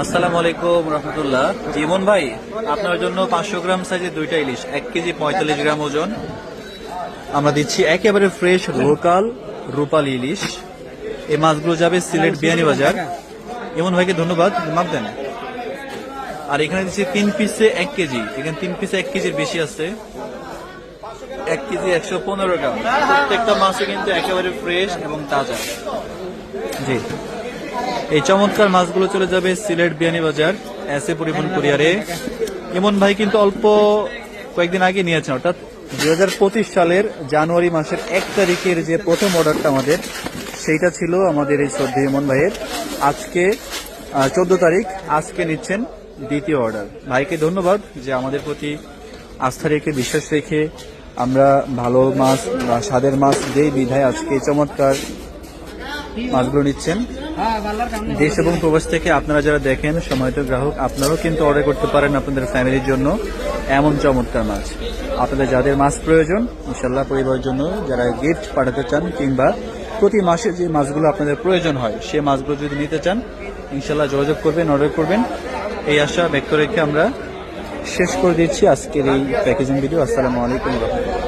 আসসালামু আলাইকুম রহমতুল্লাহ। জীবন ভাই, আপনার জন্য পাঁচশো গ্রাম সাইজের দুইটা ইলিশ, এক কেজি পঁয়তাল্লিশ গ্রাম ওজন। আমরা দিচ্ছি একেবারে ফ্রেশ লোকাল রূপালি ইলিশ। এই মাছগুলো যাবে সিলেট বিয়ানি বাজার। ইমন ভাইকে ধন্যবাদ, মাপ দেন। আর এখানে দিচ্ছি তিন পিসে এক কেজি, এখানে তিন পিসে এক কেজির বেশি আছে। এক কেজি একশো পনেরো গ্রাম। প্রত্যেকটা মাছই কিন্তু একেবারে ফ্রেশ এবং তাজা। জি। এই চমৎকার মাছগুলো চলে যাবে সিলেট বিয়ানি বাজার এসে পরিবহন কুরিয়ারে ইমন ভাই কিন্তু অল্প কয়েকদিন আগে নিয়েছেন, অর্থাৎ দুই সালের জানুয়ারি মাসের এক তারিখের যে প্রথম অর্ডারটা আমাদের, সেইটা ছিল আমাদের এই শ্রদ্ধে ইমন ভাইয়ের। আজকে চোদ্দ তারিখ, আজকে নিচ্ছেন দ্বিতীয় অর্ডার ভাইকে ধন্যবাদ যে আমাদের প্রতি আস্থা রেখে, বিশ্বাস রেখে আমরা ভালো মাছ বা স্বাদের মাছ যেই বিধায় আজকে চমৎকার মাছগুলো নিচ্ছেন। দেশ এবং প্রবাস থেকে আপনারা যারা দেখেন সময়ত গ্রাহক, আপনারাও কিন্তু অর্ডার করতে পারেন আপনাদের ফ্যামিলির জন্য এমন চমৎকার মাছ। আপনাদের যাদের মাছ প্রয়োজন ইনশাল্লাহ পরিবারের জন্য যারা গিফট পাঠাতে চান কিংবা প্রতি মাসে যে মাছগুলো আপনাদের প্রয়োজন হয়, সে মাছগুলো যদি নিতে চান ইনশাল্লাহ যোগাযোগ করবেন অর্ডার করবেন। এই আশা ব্যক্ত রেখে আমরা শেষ করে দিচ্ছি আজকের এই প্যাকেজিং ভিডিও আসসালামু আলাইকুম রহমতুল্লাহ।